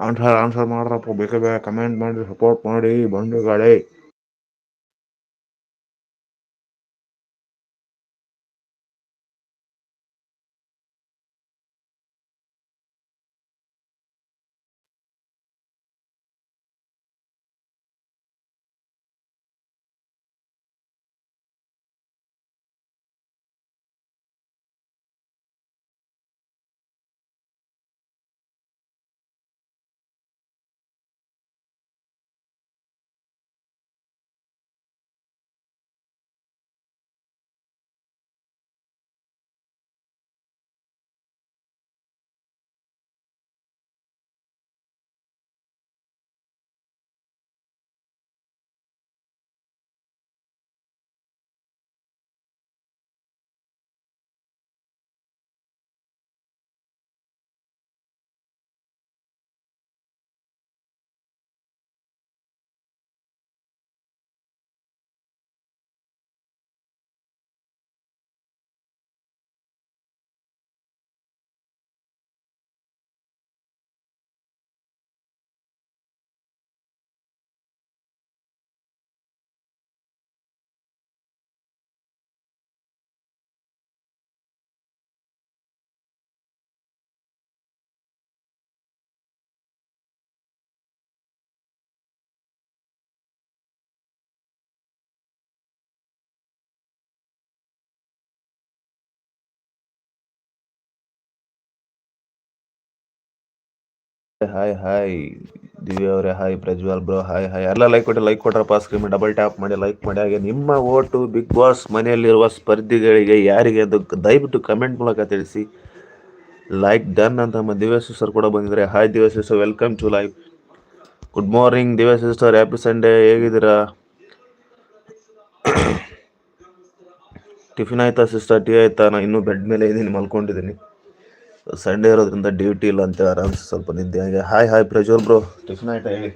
Answer answer ಮಾಡ್ರಪ್ಪ. ಬೇಕ ಬೇಗ comment ಮಾಡಿ ಸಪೋರ್ಟ್ ಮಾಡಿ ಬಂಧುಗಳೇ. ಹಾಯ್ ಹಾಯ್ ದಿವ್ಯ ಅವರೇ hi Prajwal bro hi hi ಎಲ್ಲ ಲೈಕ್ ಕೊಟ್ಟು ಲೈಕ್ ಕೊಟ್ರಪ್ಪ ಸ್ಕ್ರೀನ್ ಡಬಲ್ ಟ್ಯಾಪ್ ಮಾಡಿ ಲೈಕ್ ಮಾಡಿ. ಹಾಗೆ ನಿಮ್ಮ ಓಟು ಬಿಗ್ ಬಾಸ್ ಮನೆಯಲ್ಲಿರುವ ಸ್ಪರ್ಧಿಗಳಿಗೆ ಯಾರಿಗೆ ಅದು ದಯವಿಟ್ಟು ಕಮೆಂಟ್ ಮೂಲಕ ತಿಳಿಸಿ. ಲೈಕ್ ಡನ್ ಅಂತ ನಮ್ಮ ದಿವ್ಯ ಸಿಸ್ಟರ್ ಕೂಡ ಬಂದಿದ್ದಾರೆ. Hi Divya sister welcome to live good morning Divya sister happy Sunday ಹೇಗಿದ್ದೀರಾ? ಟಿಫಿನ್ ಆಯ್ತಾ ಸಿಸ್ಟರ್ ಟೀ ಆಯ್ತಾ? ನಾನು ಇನ್ನೂ ಬೆಡ್ ಮೇಲೆ ಇದ್ದೀನಿ, ಮಲ್ಕೊಂಡಿದ್ದೀನಿ. ಸಂಡೇ ಇರೋದ್ರಿಂದ ಡ್ಯೂಟಿ ಇಲ್ಲ ಅಂತ ಆರಾಮ್ಸೆ ಸ್ವಲ್ಪ ನಿದ್ದೆ ಹಾಗೆ hi hi Prajwal bro tiffin ಆಯ್ತಾ ಹೇಳಿ?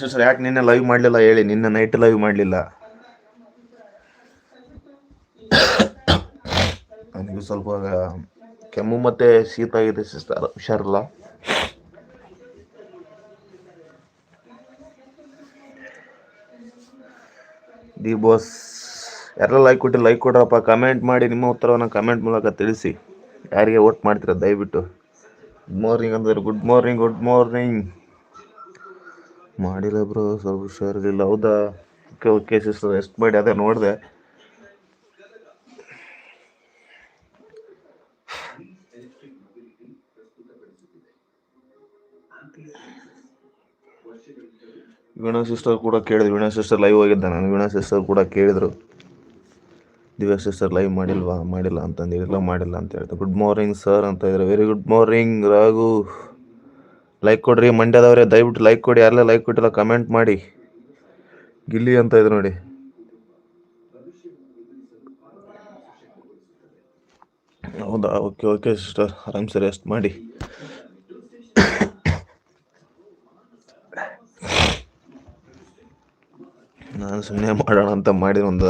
ಸಿಸ್ಟರ್ ಯಾಕೆ ನಿನ್ನೆ ಲೈವ್ ಮಾಡಲಿಲ್ಲ ಹೇಳಿ? ನಿನ್ನೆ ನೈಟ್ ಲೈವ್ ಮಾಡಲಿಲ್ಲ. ನನಗೂ ಸ್ವಲ್ಪ ಕೆಮ್ಮು ಮತ್ತು ಶೀತ ಆಗಿದೆ ಸಿಸ್ಟರ್ ಹುಷಾರಿಲ್ಲ. ದಿ ಬಾಸ್, ಯಾರೆಲ್ಲ ಲೈಕ್ ಕೊಟ್ಟು ಲೈಕ್ ಕೊಡ್ರಪ್ಪ ಕಮೆಂಟ್ ಮಾಡಿ ನಿಮ್ಮ ಉತ್ತರವನ್ನು ಕಮೆಂಟ್ ಮೂಲಕ ತಿಳಿಸಿ. ಯಾರಿಗೆ ವೋಟ್ ಮಾಡ್ತೀರಾ? ದಯವಿಟ್ಟು. ಗುಡ್ ಮಾರ್ನಿಂಗ್ ಅಂದ್ರೆ ಗುಡ್ ಮಾರ್ನಿಂಗ್ ಗುಡ್ ಮಾರ್ನಿಂಗ್ ಮಾಡಿಲ್ಲ ಬ್ರೋ ಸ್ವಲ್ಪ ಹುಷಾರಿರಲಿಲ್ಲ. ಹೌದಾ? ಓಕೆ ಓಕೆ ಸಿಸ್ಟರ್ ರೆಸ್ಟ್ ಮಾಡಿ ಅದೇ ನೋಡಿದೆ. ವೀಣಾ ಸಿಸ್ಟರ್ ಕೂಡ ಕೇಳಿದ್ರು. ವೀಣಾ ಸಿಸ್ಟರ್ ಲೈವ್ ಹೋಗಿದ್ದೆ ನಾನು. ವೀಣಾ ಸಿಸ್ಟರ್ ಕೂಡ ಕೇಳಿದರು. ದಿವ್ಯಾ ಸಿಸ್ಟರ್ ಲೈವ್ ಮಾಡಿಲ್ವಾ? ಮಾಡಿಲ್ಲ ಅಂತಂದು ಇಲ್ಲ, ಮಾಡಿಲ್ಲ ಅಂತ ಹೇಳ್ತಾರೆ ಗುಡ್ ಮಾರ್ನಿಂಗ್ ಸರ್ ಅಂತ ಇದ್ದಾರೆ very good morning Raghu. Like ಕೊಡ್ರಿ. ಮಂಡ್ಯದವರೇ, ದಯವಿಟ್ಟು ಲೈಕ್ ಕೊಡಿ. ಯಾರೆಲ್ಲ ಲೈಕ್ ಕೊಟ್ಟಿಲ್ಲ ಕಮೆಂಟ್ ಮಾಡಿ. ಗಿಲ್ಲಿ ಅಂತ ಇದ್ರು ನೋಡಿ. ಹೌದಾ? ಓಕೆ ಓಕೆ ಸಿಸ್ಟರ್ ಆರಾಮ್ಸೆ ರೆಸ್ಟ್ ಮಾಡಿ. ನಾನು ಸುಮ್ಮನೆ ಮಾಡೋಣ ಅಂತ ಮಾಡಿದ. ಒಂದು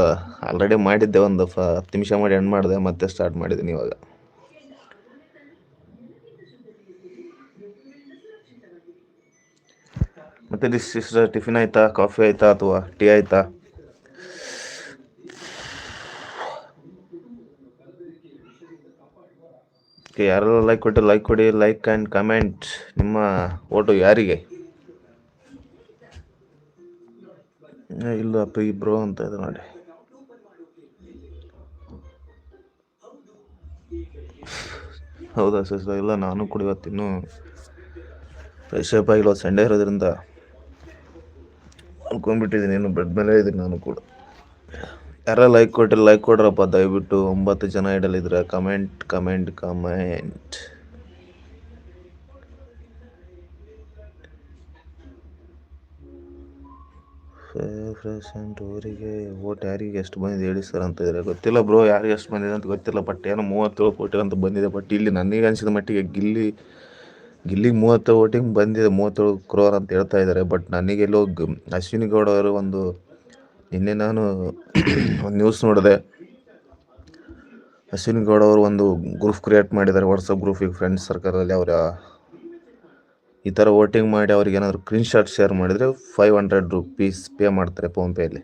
ಆಲ್ರೆಡಿ ಮಾಡಿದ್ದೆ. ಒಂದು ಫ ಹತ್ತು ನಿಮಿಷ ಮಾಡಿ ಎಂಡ್ ಮಾಡಿದೆ. ಮತ್ತೆ ಸ್ಟಾರ್ಟ್ ಮಾಡಿದ್ದೀನಿ ಇವಾಗ. ಮತ್ತೆ ಡಿಸ್ ಟಿಫಿನ್ ಆಯ್ತಾ? ಕಾಫಿ ಆಯ್ತಾ? ಅಥವಾ ಟೀ ಆಯ್ತಾ? ಯಾರೆಲ್ಲ ಲೈಕ್ ಕೊಟ್ಟು ಲೈಕ್ ಕೊಡಿ ಲೈಕ್ ಆ್ಯಂಡ್ ಕಮೆಂಟ್ ನಿಮ್ಮ ಓಟು ಯಾರಿಗೆ? ಇಲ್ಲ ಪ್ರೀ ಬ್ರೋ ಅಂತ ಇದೆ ನೋಡಿ. ಹೌದಾ ಸರ್ ಇಲ್ಲ, ನಾನು ಕೂಡ ಇವತ್ತಿನ್ನೂ ಫ್ರೆಶ್ ಅಪ್ ಆಗಿಲ್ಲ ಸಂಡೇ ಇರೋದ್ರಿಂದ ಅನ್ಕೊಂಡ್ಬಿಟ್ಟಿದ್ದೀನಿ ಇನ್ನು ಬೆಡ್ ಮೇಲೆ ಇದ್ದೀನಿ ನಾನು ಕೂಡ. ಯಾರ ಲೈಕ್ ಕೊಟ್ಟಿಲ್ಲ ಲೈಕ್ ಕೊಡ್ರಪ್ಪ, ದಯವಿಟ್ಟು ಒಂಬತ್ತು ಜನ ಇಡಲಿದ್ರೆ ಕಮೆಂಟ್ ಕಮೆಂಟ್ ಕಮೆಂಟ್ ಪ್ರೆಸೆಂಟ್ ಊರಿಗೆ ಓಟ್ ಯಾರಿಗೆ ಎಷ್ಟು ಬಂದಿದೆ ಹೇಳಿ ಸರ್ ಅಂತ ಇದ್ದಾರೆ. ಗೊತ್ತಿಲ್ಲ ಬ್ರೋ ಯಾರಿಗೆ ಎಷ್ಟು ಬಂದಿದೆ ಅಂತ ಗೊತ್ತಿಲ್ಲ ಬಟ್ ಏನೋ ಮೂವತ್ತೇಳು ಕೋಟಿ ಅಂತ ಬಂದಿದೆ ಬಟ್ ಇಲ್ಲಿ ನನಗೆ ಅನಿಸಿದ ಮಟ್ಟಿಗೆ ಗಿಲ್ಲಿ, ಗಿಲ್ಲಿಗೆ ಮೂವತ್ತು ವೋಟಿಂಗ್ ಬಂದಿದೆ, ಮೂವತ್ತೇಳು ಕ್ರೋರ್ ಅಂತ ಹೇಳ್ತಾ ಇದ್ದಾರೆ ಬಟ್ ನನಗೆ ಎಲ್ಲೋ ಅಶ್ವಿನಿ ಗೌಡ ಅವರು ಒಂದು, ನಿನ್ನೆ ನಾನು ಒಂದು ನ್ಯೂಸ್ ನೋಡಿದೆ. ಅಶ್ವಿನಿ ಗೌಡ ಅವರು ಒಂದು ಗ್ರೂಪ್ ಕ್ರಿಯೇಟ್ ಮಾಡಿದ್ದಾರೆ ವಾಟ್ಸಪ್ ಗ್ರೂಪಿಗೆ ಫ್ರೆಂಡ್ಸ್ ಸರ್ಕಲಲ್ಲಿ ಅವರ ಈ ಥರ ವೋಟಿಂಗ್ ಮಾಡಿ ಅವ್ರಿಗೆ ಏನಾದರೂ ಸ್ಕ್ರೀನ್ ಶಾಟ್ ಶೇರ್ ಮಾಡಿದರೆ ಫೈವ್ ಹಂಡ್ರೆಡ್ ರುಪೀಸ್ ಪೇ ಮಾಡ್ತಾರೆ ಫೋನ್ಪೇಯಲ್ಲಿ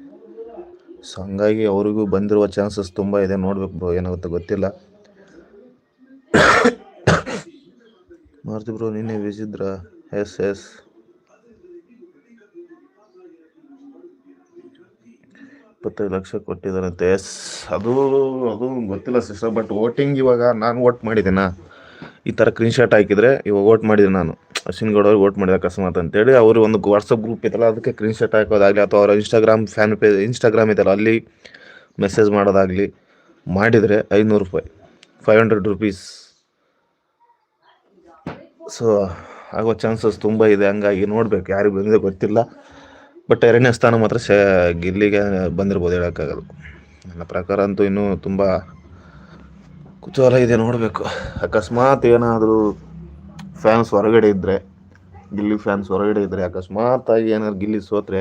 ಸೊ ಹಂಗಾಗಿ ಅವರಿಗೂ ಬಂದಿರುವ ಚಾನ್ಸಸ್ ತುಂಬ ಇದೆ. ನೋಡ್ಬೇಕು ಬ್ರೋ ಏನಾಗುತ್ತೆ ಗೊತ್ತಿಲ್ಲ. ಮಾರುತಿ ಬ್ರೋ ನಿನ್ನೆ ವಿಸಿದ್ರ. ಎಸ್ ಎಸ್ ಇಪ್ಪತ್ತೈದು ಲಕ್ಷ ಕೊಟ್ಟಿದ್ದಾರಂತೆ. ಎಸ್ ಅದು ಅದು ಗೊತ್ತಿಲ್ಲ ಸಿಸ್ಟರ್ ಬಟ್ ವೋಟಿಂಗ್ ಇವಾಗ ನಾನು ವೋಟ್ ಮಾಡಿದ್ದೀನಾ? ಈ ಥರ ಸ್ಕ್ರೀನ್ ಶಾಟ್ ಹಾಕಿದರೆ ಇವಾಗ ವೋಟ್ ಮಾಡಿದೆ ನಾನು. ಅಶ್ವಿನ್ ಗೌಡ ಅವ್ರಿಗೆ ವೋಟ್ ಮಾಡಿದ ಅಕಸ್ಮಾತ್ ಅಂತೇಳಿ ಅವರು ಒಂದು ವಾಟ್ಸಪ್ ಗ್ರೂಪ್ ಇತ್ತಲ್ಲ, ಅದಕ್ಕೆ ಸ್ಕ್ರೀನ್ ಶಾಟ್ ಹಾಕೋದಾಗಲಿ ಅಥವಾ ಅವರ ಇನ್ಸ್ಟಾಗ್ರಾಮ್ ಫ್ಯಾನ್ ಪೇಜ್ ಇನ್ಸ್ಟಾಗ್ರಾಮ್ ಇದೆಯಲ್ಲ, ಅಲ್ಲಿ ಮೆಸೇಜ್ ಮಾಡೋದಾಗಲಿ ಮಾಡಿದರೆ ಐನೂರು ರೂಪಾಯಿ ಫೈವ್ ಹಂಡ್ರೆಡ್ ರುಪೀಸ್ ಸೊ ಆಗೋ ಚಾನ್ಸಸ್ ತುಂಬ ಇದೆ, ಹಂಗಾಗಿ ನೋಡಬೇಕು, ಯಾರಿಗೆ ಬಂದಿದೆ ಗೊತ್ತಿಲ್ಲ. ಬಟ್ ಎರಡನೇ ಸ್ಥಾನ ಮಾತ್ರ ಶ, ಗಿಲ್ಲಿಗೆ ಬಂದಿರ್ಬೋದು ಹೇಳೋಕ್ಕಾಗಲ್ಲ. ನನ್ನ ಪ್ರಕಾರ ಅಂತೂ ಇನ್ನೂ ತುಂಬ ಕುತೂಹಲ ಇದೆ ನೋಡಬೇಕು. ಅಕಸ್ಮಾತ್ ಏನಾದರೂ ಫ್ಯಾನ್ಸ್ ಹೊರಗಡೆ ಇದ್ದರೆ ಗಿಲ್ಲಿ ಫ್ಯಾನ್ಸ್ ಹೊರಗಡೆ ಇದ್ದರೆ ಅಕಸ್ಮಾತ್ ಆಗಿ ಏನಾದ್ರು ಗಿಲ್ಲಿ ಸೋತ್ರೆ,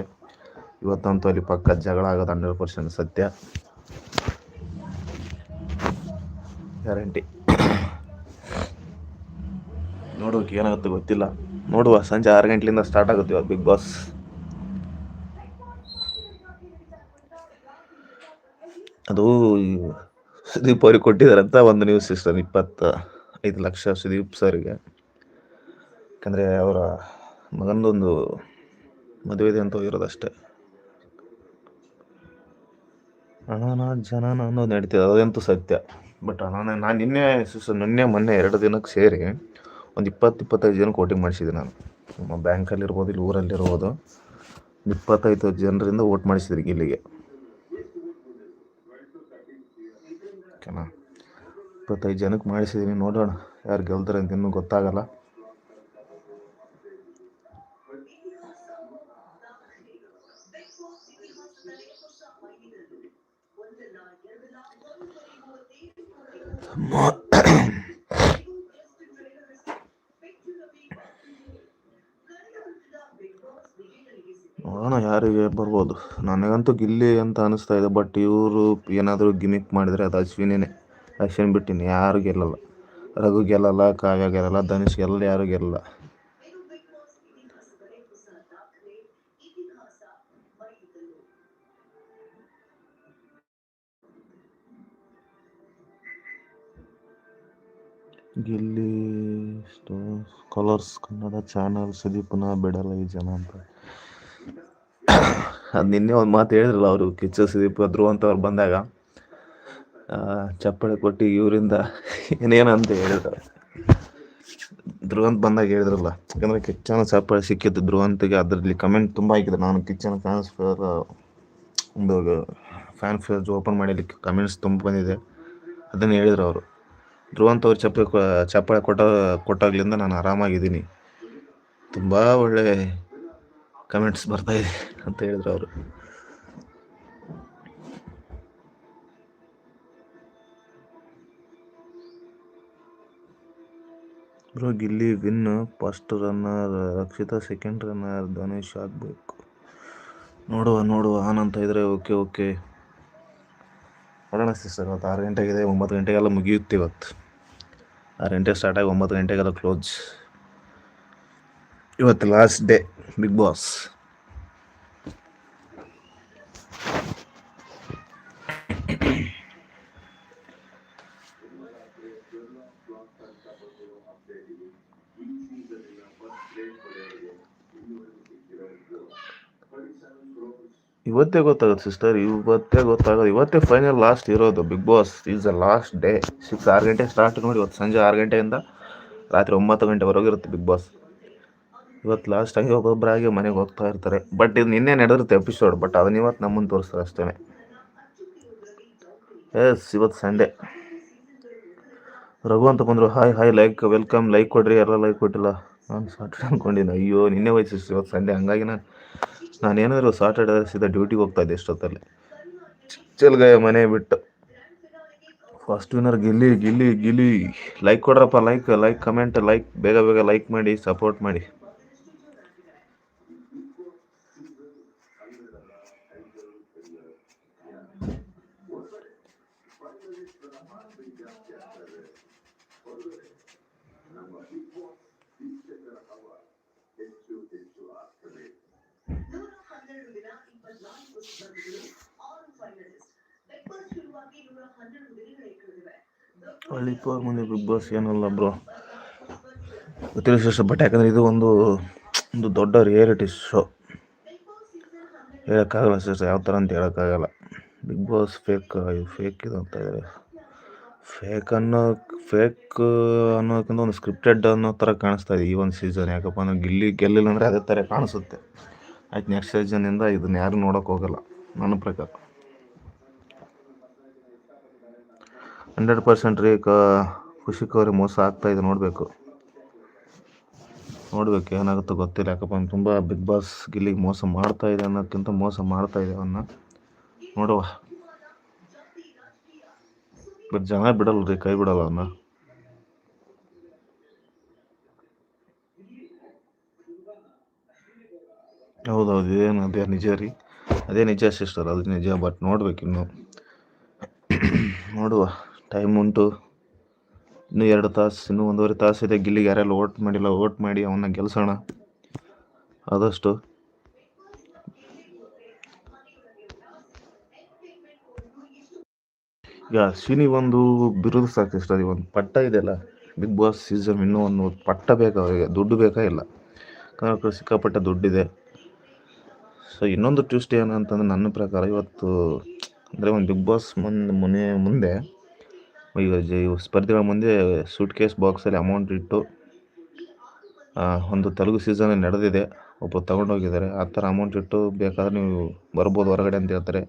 ಇವತ್ತಂತೂ ಅಲ್ಲಿ ಪಕ್ಕ ಜಗಳ ಆಗೋದು ಹಂಡ್ರೆಡ್ ಪರ್ಸೆಂಟ್ ಸತ್ಯ. ಗ್ಯಾರಂಟಿ ನೋಡೋಕೆ ಏನಾಗುತ್ತೆ ಗೊತ್ತಿಲ್ಲ. ನೋಡುವ, ಸಂಜೆ ಆರು ಗಂಟೆಲಿಂದ ಸ್ಟಾರ್ಟ್ ಆಗುತ್ತೆ ಇವತ್ತು ಬಿಗ್ ಬಾಸ್ ಅದು ಸುದೀಪ್ ಅವ್ರಿಗೆ ಕೊಟ್ಟಿದ್ದಾರಂತ ಒಂದು ನ್ಯೂಸ್ ಸಿಸ್ಟರ್ ಇಪ್ಪತ್ತ ಐದು ಲಕ್ಷ ಸುದೀಪ್ ಸರ್ಗೆ. ಯಾಕಂದರೆ ಅವರ ಮಗನದೊಂದು ಮದುವೆ ಇದೆ ಅಂತ ಹೋಗಿರೋದಷ್ಟೇ ಅನಾನ ಜನನ ಅನ್ನೋದು ನಡೀತಿದೆ, ಅದಂತೂ ಸತ್ಯ. ಬಟ್ ನಾನು ನಾನು ನಿನ್ನೆ ನಿನ್ನೆ, ಮೊನ್ನೆ ಎರಡು ದಿನಕ್ಕೆ ಸೇರಿ ಒಂದು ಇಪ್ಪತ್ತು, ಇಪ್ಪತ್ತೈದು ಜನಕ್ಕೆ ವೋಟಿಂಗ್ ಮಾಡಿಸಿದ್ದೆ ನಾನು. ನಮ್ಮ ಬ್ಯಾಂಕಲ್ಲಿರ್ಬೋದು ಇಲ್ಲಿ ಊರಲ್ಲಿರ್ಬೋದು ಇಪ್ಪತ್ತೈದು ಜನರಿಂದ ವೋಟ್ ಮಾಡಿಸಿದ್ರಿ ಇಲ್ಲಿಗೆ. ಓಕೆನಾ? ಇಪ್ಪತ್ತೈದು ಜನಕ್ಕೆ ಮಾಡಿಸಿದ್ದೀನಿ, ನೋಡೋಣ ಯಾರು ಗೆಲ್ತಾರೆ ಅಂತ ಇನ್ನೂ ಗೊತ್ತಾಗಲ್ಲ ನೋಡೋಣ ಯಾರಿಗೆ ಬರ್ಬೋದು ನನಗಂತೂ ಗಿಲ್ಲಿ ಅಂತ ಅನಿಸ್ತಾ ಇದೆ ಬಟ್ ಇವರು ಏನಾದರೂ ಗಿಮಿಕ್ ಮಾಡಿದರೆ ಅದು ಅಶ್ವಿನೇ ಅಶ್ವಿನ್ ಬಿಟ್ಟಿನಿ, ಯಾರು ಗೆಲ್ಲಲ್ಲ. ರಘು ಗೆಲ್ಲಲ್ಲ, ಕಾವ್ಯ ಗೆಲ್ಲಲ್ಲ, ಧನುಷ್ ಗೆಲ್ಲ ಯಾರು ಗೆಲ್ಲಲ್ಲ. ಗಿಲ್ಲಿ ಕಲರ್ಸ್, ಕನ್ನಡ ಚಾನಲ್ ಸುದೀಪ್ನ ಬಿಡಲ್ಲ ಈ ಜನ ಅಂತ. ಅದು ನಿನ್ನೆ ಒಂದು ಮಾತು ಹೇಳಿದ್ರಲ್ಲ ಅವರು, ಕಿಚ್ಚ ಸುದೀಪ್ ಧ್ರುವ ಅಂತ ಅವ್ರು ಬಂದಾಗ ಚಪ್ಪಳೆ ಕೊಟ್ಟು ಇವರಿಂದ ಏನೇನು ಅಂತ ಹೇಳಿದ್ರು. ಧ್ರುವಂತ್ ಬಂದಾಗ ಹೇಳಿದ್ರಲ್ಲ, ಯಾಕಂದ್ರೆ ಕಿಚ್ಚನ ಚಪ್ಪಳೆ ಸಿಕ್ಕಿದ್ದು ಧ್ರುವಂತಿಗೆ ಅದರಲ್ಲಿ ಕಮೆಂಟ್ ತುಂಬ ಹಾಕಿದ್ರು ನಾನು ಕಿಚ್ಚನ ಫ್ಯಾನ್ಸ್ ಒಂದು ಫ್ಯಾನ್ ಫೇರ್ಸ್ ಓಪನ್ ಮಾಡಲಿಕ್ಕೆ ಕಮೆಂಟ್ಸ್ ತುಂಬ ಬಂದಿದೆ. ಅದನ್ನು ಹೇಳಿದ್ರು ಅವರು. ಧ್ರುವಂತ್ ಅವ್ರು ಚಪ್ಪಳೆ ಚಪ್ಪಾಳೆ ಕೊಟ್ಟ, ಕೊಟ್ಟಾಗ್ಲಿಂದ ನಾನು ಆರಾಮಾಗಿದ್ದೀನಿ. ತುಂಬ ಒಳ್ಳೆ ಕಮೆಂಟ್ಸ್ ಬರ್ತಾ ಇದೆ ಅಂತ ಹೇಳಿದ್ರು ಅವರು. Bro, Gilli, win, first runner Rakshita second runner Dhanush, ಆಗಬೇಕು. ನೋಡುವ ನೋಡುವ ಆನಂತ ಇದ್ರೆ ಓಕೆ ಓಕೆ ನೋಡೋಣ ಸಿಸ್ಟರ್ ಇವತ್ತು ಆರು ಗಂಟೆಗಿದೆ, ಒಂಬತ್ತು ಗಂಟೆಗೆಲ್ಲ ಮುಗಿಯುತ್ತೆ ಇವತ್ತು. ಆರು ಗಂಟೆ ಸ್ಟಾರ್ಟ್ ಆಗಿ ಒಂಬತ್ತು ಗಂಟೆಗೆಲ್ಲ ಕ್ಲೋಸ್ ಇವತ್ತು ಲಾಸ್ಟ್ ಡೇ ಬಿಗ್ ಬಾಸ್ ಇವತ್ತೇ ಗೊತ್ತಾಗುತ್ತೆ ಸಿಸ್ಟರ್ ಇವತ್ತೇ ಗೊತ್ತಾಗೋದು ಇವತ್ತೇ ಫೈನಲ್ ಲಾಸ್ಟ್ ಇರೋದು Bigg Boss is the last day six ಆರು ಗಂಟೆ ಸ್ಟಾರ್ಟ್ ನೋಡಿ, ಇವತ್ತು ಸಂಜೆ ಆರು ಗಂಟೆಯಿಂದ ರಾತ್ರಿ ಒಂಬತ್ತು ಗಂಟೆವರೆಗೂ ಇರುತ್ತೆ ಬಿಗ್ ಬಾಸ್ ಇವತ್ತು ಲಾಸ್ಟ್ ಆಗಿ ಒಬ್ಬೊಬ್ಬರಾಗಿ ಮನೆಗೆ ಹೋಗ್ತಾ ಇರ್ತಾರೆ. ಬಟ್ ಇದು ನಿನ್ನೆ ನಡೆದಿರುತ್ತೆ ಎಪಿಸೋಡ್ ಬಟ್ ಅದನ್ನ ಇವತ್ತು ನಮ್ಮನ್ನು ತೋರಿಸ್ತಾರೆ ಅಷ್ಟೇ ಎಸ್ ಇವತ್ತು ಸಂಡೇ ರಘು ಅಂತ ಬಂದರು hi hi like welcome like ಕೊಡ್ರಿ, ಎಲ್ಲ ಲೈಕ್ ಕೊಟ್ಟಿಲ್ಲ. ನಾನು ಸಾಟರ್ಡೆ ಅನ್ಕೊಂಡಿದ್ದೆ, ಅಯ್ಯೋ, ನಿನ್ನೆ ಹೋಯ್ತು ಇವತ್ತು ಸಂಡೇ ಹಂಗಾಗಿ ನಾನು ನಾನು ಏನಾದರೂ ಸಾಟರ್ಡೆ ಸೀದಾ ಡ್ಯೂಟಿಗೆ ಹೋಗ್ತಾ ಇದ್ದೆ ಎಷ್ಟೊತ್ತಲ್ಲಿ. ಚಲ್ಗಾಯ ಮನೆ ಬಿಟ್ಟು. First winner Gilli Gilli Gilli. Like ಕೊಡ್ರಪ್ಪ like like comment like ಬೇಗ ಬೇಗ ಲೈಕ್ ಮಾಡಿ ಸಪೋರ್ಟ್ ಮಾಡಿ. ಹಳ್ಳಿ ಮುಂದೆ ಬಿಗ್ ಬಾಸ್ ಏನಲ್ಲ ಬ್ರೋ. ಸಿಸ್ಟರ್ ಬಟ್ ಯಾಕಂದರೆ ಇದು ಒಂದು ಒಂದು ದೊಡ್ಡ ರಿಯಾಲಿಟಿ ಶೋ ಹೇಳೋಕ್ಕಾಗಲ್ಲ ಸರ್ ಯಾವ ಥರ ಅಂತ ಹೇಳೋಕ್ಕಾಗಲ್ಲ. ಬಿಗ್ ಬಾಸ್ ಫೇಕ್ ಇದು ಫೇಕ್ ಇದು ಅಂತ ಇದ್ದಾರೆ ಫೇಕ್ ಅನ್ನೋ ಫೇಕ್ ಅನ್ನೋದಕ್ಕಿಂತ ಒಂದು ಸ್ಕ್ರಿಪ್ಟೆಡ್ ಅನ್ನೋ ಥರ ಕಾಣಿಸ್ತಾ ಇದೆ ಈ ಒಂದು ಸೀಸನ್ ಯಾಕಪ್ಪ ಅಂದ್ರೆ ಗಿಲ್ಲಿ ಗೆಲ್ಲಿಲ್ಲ ಅಂದರೆ ಅದೇ ಥರ ಕಾಣಿಸುತ್ತೆ. ಆಯ್ತು ನೆಕ್ಸ್ಟ್ ಸೀಸನ್ನಿಂದ ಇದನ್ನ ಯಾರು ನೋಡೋಕೆ ಹೋಗಲ್ಲ. ನನ್ನ ಪ್ರಕಾರ. ಹಂಡ್ರೆಡ್ ಪರ್ಸೆಂಟ್ ರೀ ಕ ಖುಷಿಕವ್ರಿ ಮೋಸ ಆಗ್ತಾಯಿದೆ ನೋಡಬೇಕು. ನೋಡಬೇಕು ಏನಾಗುತ್ತೋ ಗೊತ್ತಿಲ್ಲ, ಯಾಕಪ್ಪ ಅವ್ನು ತುಂಬ ಬಿಗ್ ಬಾಸ್ ಗಿಲ್ಲಿಗೆ ಮೋಸ ಮಾಡ್ತಾ ಇದೆ ಮೋಸ ಮಾಡ್ತಾ ಇದೆ ಅವನ್ನ ನೋಡುವ. ಬಟ್ ಜನ ಬಿಡಲ್ಲ ರೀ, ಕೈ ಬಿಡಲ್ಲ ಅವನ್ನ ಹೌದೌದು, ಇದೇನು, ಅದೇ ನಿಜ ರೀ. ಅದೇ ನಿಜ ಸಿಸ್ಟರ್ ಅದು ನಿಜ ಬಟ್ ನೋಡ್ಬೇಕು ಇನ್ನು. ನೋಡುವ ಟೈಮ್ ಉಂಟು. ಇನ್ನೂ ಎರಡು ತಾಸು, ಇನ್ನೂ ಒಂದೂವರೆ ಇದೆ, ಗಿಲ್ಲಿಗೆ ಯಾರೆಲ್ಲ ಓಟ್ ಮಾಡಿಲ್ಲ ಓಟ್ ಮಾಡಿ ಅವನ್ನ ಗೆಲ್ಸೋಣ. ಆದಷ್ಟು. ಈಗ ಅಶ್ವಿನಿ ಒಂದು ಬಿರುದು ಸಾಕು ಸಿಸ್ಟರ್ ಅದು ಒಂದು ಪಟ್ಟ ಇದೆಯಲ್ಲ ಬಿಗ್ ಬಾಸ್ ಸೀಸನ್ ಇನ್ನೂ ಒಂದು ಪಟ್ಟ ಬೇಕಾ ಅವರಿಗೆ? ದುಡ್ಡು ಬೇಕಾ ಇಲ್ಲ? ಕನ್ನಡ ಸಿಕ್ಕಾಪಟ್ಟೆ ದುಡ್ಡಿದೆ. ಸೊ ಇನ್ನೊಂದು ಟ್ಯೂಸ್ಡೇ ಏನಂತಂದ್ರೆ ನನ್ನ ಪ್ರಕಾರ ಇವತ್ತು, ಅಂದರೆ ಒಂದು ಬಿಗ್ ಬಾಸ್ ಮುಂದೆ ಮುನೆ, ಮುಂದೆ ಈಗ ಇವು ಸ್ಪರ್ಧಿಗಳ ಮುಂದೆ ಸೂಟ್ ಕೇಸ್ ಬಾಕ್ಸಲ್ಲಿ ಅಮೌಂಟ್ ಇಟ್ಟು ಒಂದು ತೆಲುಗು ಸೀಸನ್ ನಡೆದಿದೆ. ಒಬ್ಬರು ತೊಗೊಂಡೋಗಿದ್ದಾರೆ ಆ ಥರ ಅಮೌಂಟ್ ಇಟ್ಟು ಬೇಕಾದ್ರೆ ನೀವು ಬರ್ಬೋದು ಹೊರಗಡೆ ಅಂತ ಹೇಳ್ತಾರೆ.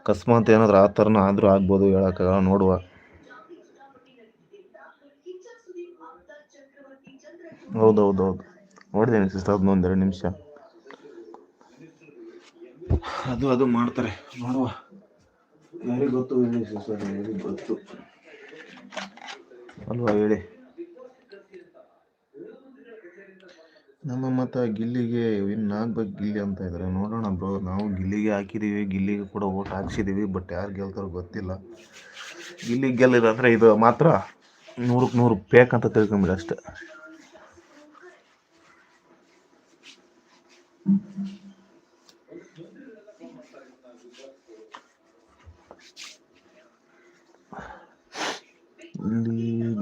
ಅಕಸ್ಮಾತ್ ಏನಾದರೂ ಆ ಥರನೂ ಆದರೂ ಆಗ್ಬೋದು ಹೇಳೋಕ್ಕಾಗಲ್ಲ ನೋಡುವ. ಹೌದೌದೌದು. ನೋಡಿದ್ದೇನೆ ಸಿಸ್ಟರ್ ಅದನ್ನೊಂದೆರಡು ನಿಮಿಷ. ಅದು ಅದು ಮಾಡ್ತಾರೆ. ನೋಡುವ. ಯಾರಿಗೆ ಗೊತ್ತು? ಗೊತ್ತು. ಅಲ್ವಾ ಹೇಳಿ? ನಮ್ಮ ಮತ ಗಿಲ್ಲಿಗೆ ವಿನ್ ಆಗ್ಬೇಕು ಗಿಲ್ಲಿ ಅಂತ ಇದ್ದಾರೆ ನೋಡೋಣ ಬ್ರೋ ನಾವು ಗಿಲ್ಲಿಗೆ ಹಾಕಿದ್ದೀವಿ ಗಿಲ್ಲಿಗೆ ಕೂಡ ಓಟ್ ಹಾಕ್ಸಿದೀವಿ ಬಟ್ ಯಾರು ಗೆಲ್ತಾರೋ ಗೊತ್ತಿಲ್ಲ. ಗಿಲ್ಲಿಗೆ ಗೆಲ್ಲಿಲ್ಲ ಅಂದರೆ ಇದು ಮಾತ್ರ ನೂರಕ್ಕೆ ನೂರು ಪೇಕ್ ಅಂತ ತಿಳ್ಕೊಂಬಿಡಿ ಅಷ್ಟೇ.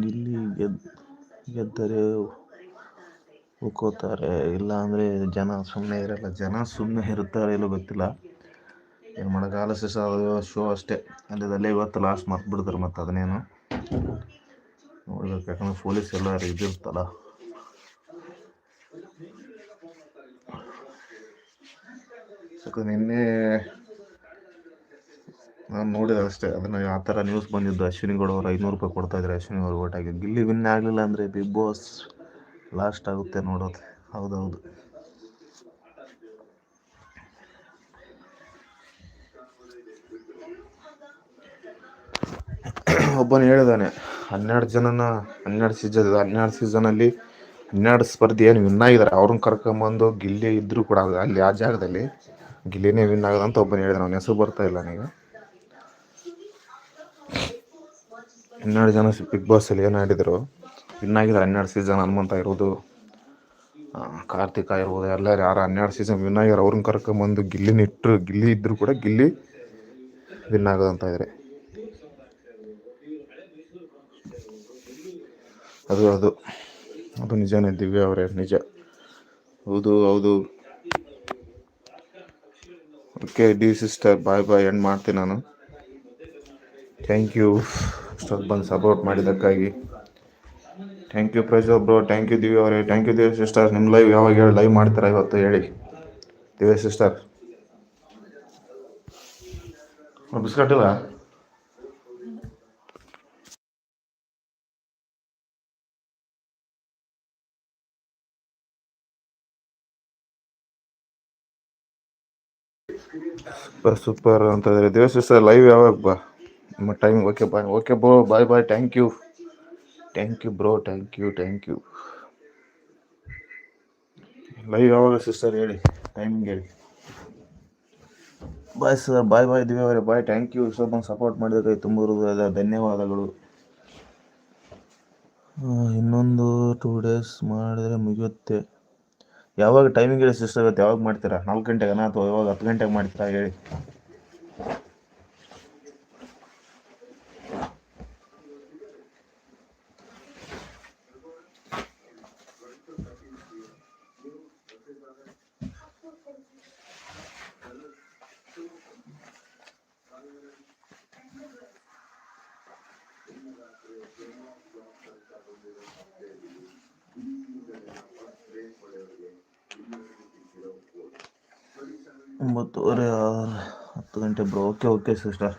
ಗಿಲ್ಲಿ ಗೆದ್, ಗೆದ್ದರೆ ಉಳ್ಕೋತಾರೆ ಇಲ್ಲ ಅಂದರೆ ಜನ ಸುಮ್ಮನೆ ಇರಲ್ಲ. ಜನ ಸುಮ್ಮನೆ ಇರುತ್ತಾರೆ ಇಲ್ಲ ಗೊತ್ತಿಲ್ಲ. ಏನು ಮಾಡೋಕ್ಕಾಗಲ್ಲ ಸಿಸ್ಟರ್ ಶೋ ಅಷ್ಟೇ. ಅಲ್ಲಿದಲ್ಲೇ ಇವತ್ತು ಲಾಸ್ಟ್ ಮರ್ತ್ಬಿಡ್ತಾರೆ ಮತ್ತು ಅದನ್ನೇನು. ನೋಡ್ಬೇಕು, ಯಾಕಂದ್ರೆ ಪೊಲೀಸ್ ಎಲ್ಲ ಇದಿರ್ತಲ್ಲ ನಿನ್ನೆ ನಾನು ನೋಡಿದೆ ಅಷ್ಟೇ. ಅದನ್ನು ಆ ಥರ ನ್ಯೂಸ್ ಬಂದಿದ್ದು ಅಶ್ವಿನಿ ಗೌಡ ಅವರು ಐನೂರು ರೂಪಾಯಿ ಕೊಡ್ತಾ ಇದ್ದಾರೆ ಅಶ್ವಿನಿ ಅವ್ರು ಓಟ್ ಹಾಕಿ ಗಿಲ್ಲಿ ವಿನ್ ಆಗಲಿಲ್ಲ ಅಂದರೆ ಬಿಗ್ ಬಾಸ್ ಲಾಸ್ಟ್ ಆಗುತ್ತೆ ನೋಡೋದು. ಹೌದೌದು. ಒಬ್ಬನು ಹೇಳಿದಾನೆ, ಹನ್ನೆರಡು ಜನನ, ಹನ್ನೆರಡು ಸೀಸನ್ ಹನ್ನೆರಡು ಸೀಸನಲ್ಲಿ ಹನ್ನೆರಡು ಸ್ಪರ್ಧಿ ಏನು ವಿನ್ ಆಗಿದ್ದಾರೆ. ಅವ್ರನ್ನ ಕರ್ಕೊಂಬಂದು ಗಿಲ್ಲಿ ಇದ್ದರೂ ಕೂಡ ಅಲ್ಲಿ ಆ ಜಾಗದಲ್ಲಿ ಗಿಲ್ಲಿನೇ ವಿನ್ ಆಗದಂತ ಒಬ್ಬನು ಹೇಳಿದಾನೆ. ಅವನ ಹೆಸರು ಬರ್ತಾ ಇಲ್ಲ ನನಗೆ. ಹನ್ನೆರಡು ಜನ ಬಿಗ್ ಬಾಸಲ್ಲಿ ಏನು ಆಡಿದರು ವಿನ್ ಆಗಿದ್ದಾರೆ ಹನ್ನೆರಡು ಸೀಸನ್ ಹನುಮಂತ ಇರೋದು ಕಾರ್ತಿಕ ಇರ್ಬೋದು ಎಲ್ಲರೂ ಯಾರು ಹನ್ನೆರಡು ಸೀಸನ್ ವಿನ್ ಆಗ್ಯಾರ ಅವ್ರನ್ನ ಕರ್ಕೊಂಬಂದು ಗಿಲ್ಲಿನ ಇಟ್ಟರು ಗಿಲ್ಲಿ ಇದ್ದರೂ ಕೂಡ ಗಿಲ್ಲಿ ವಿನ್ ಆಗೋದಂತ ಇದ್ದಾರೆ ಅದು ಅದು. ಅದು ನಿಜನೇ ದಿವ್ಯ ಅವರೇ, ನಿಜ. ಹೌದು ಹೌದು. ಓಕೆ ಡಿ ಸಿಸ್ಟರ್ ಬಾಯ್ ಬಾಯ್ ಎಂಡ್ ಮಾಡ್ತೀನಿ ನಾನು. ಥ್ಯಾಂಕ್ ಯು ಇಷ್ಟೊತ್ತು ಬಂದು ಸಪೋರ್ಟ್ ಮಾಡಿದ್ದಕ್ಕಾಗಿ. ಥ್ಯಾಂಕ್ ಯು ಪ್ರೈಸ್ ಬ್ರೋ ಥ್ಯಾಂಕ್ ಯು ದಿವ್ಯ ಅವರೇ ಥ್ಯಾಂಕ್ ಯು ದಿವ್ಯ ಸಿಸ್ಟರ್ ನಿಮ್ಮ ಲೈವ್ ಯಾವಾಗ ಹೇಳಿ ಲೈವ್ ಮಾಡ್ತಾರೆ ಇವತ್ತು ಹೇಳಿ. ದಿವ್ಯ ಸಿಸ್ಟರ್ ಬಿಸ್ಕಟ್ ಇಲ್ಲ ಸೂಪರ್ ಸೂಪರ್ ಅಂತ ಇದ್ದಾರೆ ದಿವ್ಯ ಸಿಸ್ಟರ್ ಲೈವ್ ಯಾವಾಗ ಬಾ? ನಿಮ್ಮ time okay bye okay bro bye bye thank you thank you bro thank you thank you live ಯಾವಾಗ ಸಿಸ್ಟರ್ ಹೇಳಿ ಟೈಮಿಂಗ್ ಹೇಳಿ. Bye sir bye bye Divya ಅವರೇ ಬಾಯ್ ಥ್ಯಾಂಕ್ ಯು ಸ್ವಲ್ಪ ಸಪೋರ್ಟ್ ಮಾಡಿದಕ್ಕೆ ತುಂಬ ಹೃದಯದ ಧನ್ಯವಾದಗಳು. ಇನ್ನೊಂದು ಟೂ ಡೇಸ್ ಮಾಡಿದ್ರೆ ಮುಗಿಯುತ್ತೆ. ಯಾವಾಗ ಟೈಮಿಂಗ್ ಹೇಳಿ ಸಿಸ್ಟರ್ ಇವತ್ತು ಯಾವಾಗ ಮಾಡ್ತೀರಾ? ನಾಲ್ಕು ಗಂಟೆಗೆನಾ ಅಥವಾ ಯಾವಾಗ ಹತ್ತು ಗಂಟೆಗೆ ಮಾಡ್ತೀರಾ ಹೇಳಿ. ಒಂಬತ್ತುವರೆ ಹತ್ತು ಗಂಟೆ ಬ್ರೋ ಓಕೆ ಓಕೆ ಸಿಸ್ಟರ್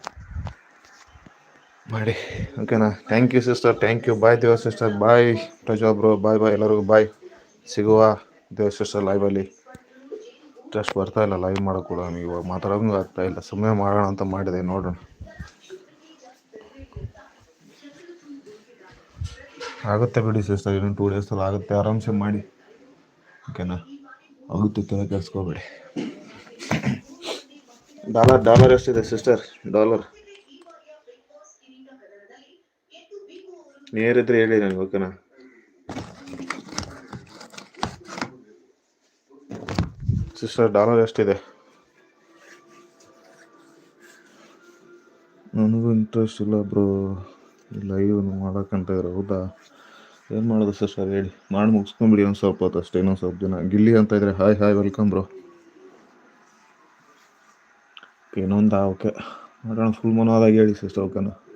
ಮಾಡಿ. ಓಕೆನಾ thank you sister thank you bye Deva sister bye ಪ್ರಜಾ ಬ್ರೋ ಬಾಯ್ ಬಾಯ್ ಎಲ್ಲರಿಗೂ ಬಾಯ್ ಸಿಗುವ ದೇವ ಸಿಸ್ಟರ್ ಲೈವಲ್ಲಿ ಜಸ್ಟ್ ಬರ್ತಾ ಇಲ್ಲ ಲೈವ್ ಮಾಡೋಕೆ ಕೂಡ ನಮಗೆ ಇವಾಗ ಮಾತಾಡೋಂಗೂ ಆಗ್ತಾ ಇಲ್ಲ. ಸುಮ್ಮನೆ ಮಾಡೋಣ ಅಂತ ಮಾಡಿದೆ, ನೋಡೋಣ. ಆಗುತ್ತೆ ಬಿಡಿ ಸಿಸ್ಟರ್, ಇನ್ನೊಂದು ಟೂ ಡೇಸಲ್ಲಿ ಆಗುತ್ತೆ. ಆರಾಮ್ಸೆ ಮಾಡಿ. ಓಕೆನಾ ಆಗುತ್ತೆ ತಲೆ ಕೆಡಿಸ್ಕೋಬೇಡಿ ಡಾಲರ್ ಡಾಲರ್ ಎಷ್ಟಿದೆ ಸಿಸ್ಟರ್? ಡಾಲರ್ ನೇರಿದ್ರೆ ಹೇಳಿ ನನಗೆ ಓಕೆನಾ ಸಿಸ್ಟರ್ ಡಾಲರ್ ಎಷ್ಟಿದೆ? ನನಗೂ ಇಂಟ್ರೆಸ್ಟ್ ಇಲ್ಲ ಬ್ರೋ. ಲೈವ್ ಮಾಡೋಕ್ಕಂತ ಇದ್ರೆ, ಹೌದಾ? ಏನು ಮಾಡೋದು ಸರ್ ಸರ್ ಹೇಳಿ. ಮಾಡಿ ಮುಗಿಸ್ಕೊಂಬಿಡಿ ಒಂದು ಸ್ವಲ್ಪ ಹೊತ್ತು ಅಷ್ಟೇ, ಇನ್ನೊಂದು ಸ್ವಲ್ಪ ದಿನ. ಗಿಲ್ಲಿ ಅಂತ ಇದ್ರೆ ಹಾಯ್ ಹಾಯ್ ವೆಲ್ಕಮ್ ಬ್ರೋ ಇನ್ನೊಂದು ಓಕೆ ಮಾಡೋಣ ಫುಲ್ ಮನೋದಾಗಿ ಹೇಳಿ ಸಿಸ್ಟರ್ ಓಕೆನಾ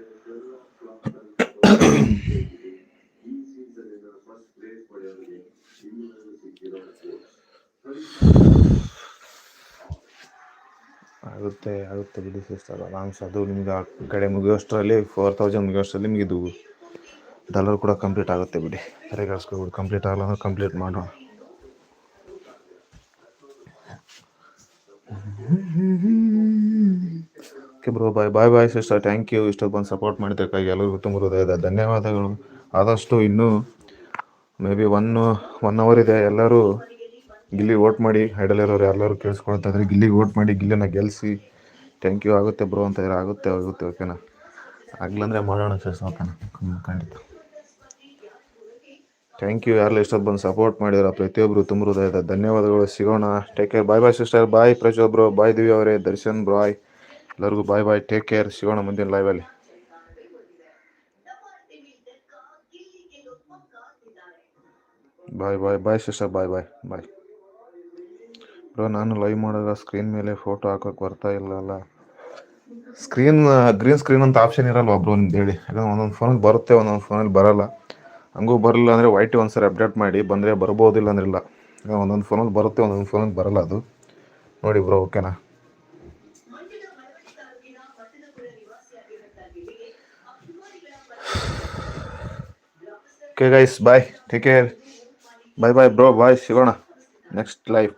ಆಗುತ್ತೆ ಬಿಡಿ ಸಿಸ್ಟರ್ ಆರಾಮ್ಸೆ ಅದು ನಿಮ್ಗೆ ಆ ಕಡೆ ಮುಗಿಯೋಷ್ಟರಲ್ಲಿ ಫೋರ್ ತೌಸಂಡ್ ಮುಗಿಯೋಷ್ಟರಲ್ಲಿ ನಿಮಗೆ ಇದು ಡಾಲರ್ ಕೂಡ ಕಂಪ್ಲೀಟ್ ಆಗುತ್ತೆ ಬಿಡಿ. ತಲೆಗೆಡ್ಸ್ಕೊಬಿಡಿ ಕಂಪ್ಲೀಟ್ ಆಗಲ್ಲ ಅಂದ್ರೆ ಕಂಪ್ಲೀಟ್ ಮಾಡೋಣ okay bro bye bye bye sister thank you ಇಷ್ಟೊತ್ತು ಬಂದು ಸಪೋರ್ಟ್ ಮಾಡಿದ್ದಕ್ಕಾಗಿ ಎಲ್ಲರಿಗೂ ತುಂಬ ಹೃದಯದ ಧನ್ಯವಾದಗಳು. ಆದಷ್ಟು ಇನ್ನೂ maybe one one hour ಇದೆ. ಎಲ್ಲರೂ ಗಿಲ್ಲಿ ವೋಟ್ ಮಾಡಿ ಹೈಡಲಿರೋರು ಎಲ್ಲರೂ ಕೇಳಿಸ್ಕೊಳ್ತಾ ಇದ್ರೆ ಗಿಲ್ಲಿಗೆ ವೋಟ್ ಮಾಡಿ, ಗಿಲ್ಲಿನ ಗೆಲ್ಲಿಸಿ ಥ್ಯಾಂಕ್ ಯು ಆಗುತ್ತೆ ಬ್ರೋ ಅಂತ ಹೇಳಿ ಆಗುತ್ತೆ ಆಗುತ್ತೆ ಓಕೆನಾ ಆಗ್ಲಂದ್ರೆ ಮಾಡೋಣ ಸರ್ ಓಕೆನಾ ಖಂಡಿತ. ಥ್ಯಾಂಕ್ ಯು ಯಾರೆಲ್ಲ ಇಷ್ಟೊತ್ತು ಬಂದು ಸಪೋರ್ಟ್ ಮಾಡಿದ್ರು ಪ್ರತಿಯೊಬ್ಬರು ತುಂಬ ಹೃದಯದ ಧನ್ಯವಾದಗಳು. ಸಿಗೋಣ. Take care bye bye sister bye bro bye Divya ಅವರೇ. ದರ್ಶನ್, ಬ್ರಾಯ್. ಎಲ್ಲರಿಗೂ ಬಾಯ್ ಬಾಯ್ ಟೇಕ್ ಕೇರ್ ಸಿಗೋಣ ಮುಂದಿನ ಲೈವಲ್ಲಿ bye bye bye sister bye bye bye bro ನಾನು ಲೈವ್ ಮಾಡಿದ್ರೆ ಸ್ಕ್ರೀನ್ ಮೇಲೆ ಫೋಟೋ ಹಾಕೋಕೆ ಬರ್ತಾ ಇಲ್ಲಲ್ಲ. ಸ್ಕ್ರೀನ್ ಗ್ರೀನ್ ಸ್ಕ್ರೀನ್ ಅಂತ ಆಪ್ಷನ್ ಇರಲ್ವ ಬ್ರೋ ನಿಮ್ದು ಹೇಳಿ? ಯಾಕಂದ್ರೆ ಒಂದೊಂದು ಫೋನಲ್ಲಿ ಬರುತ್ತೆ, ಒಂದೊಂದು ಫೋನಲ್ಲಿ ಬರಲ್ಲ. ಹಂಗೂ ಬರಲಿಲ್ಲ ಅಂದರೆ ವೈಟ್ ಒಂದ್ಸರಿ ಅಪ್ಡೇಟ್ ಮಾಡಿ, ಬಂದರೆ ಬರ್ಬೋದಿಲ್ಲ ಅಂದ್ರೆ ಇಲ್ಲ. ಒಂದೊಂದು ಫೋನಲ್ಲಿ ಬರುತ್ತೆ, ಒಂದೊಂದು ಫೋನಲ್ಲಿ ಬರಲ್ಲ ಅದು. ನೋಡಿ ಬ್ರೋ ಓಕೆನಾ okay guys bye take care bye bye bro bye ಸಿಗೋಣ ನೆಕ್ಸ್ಟ್ ಲೈವ್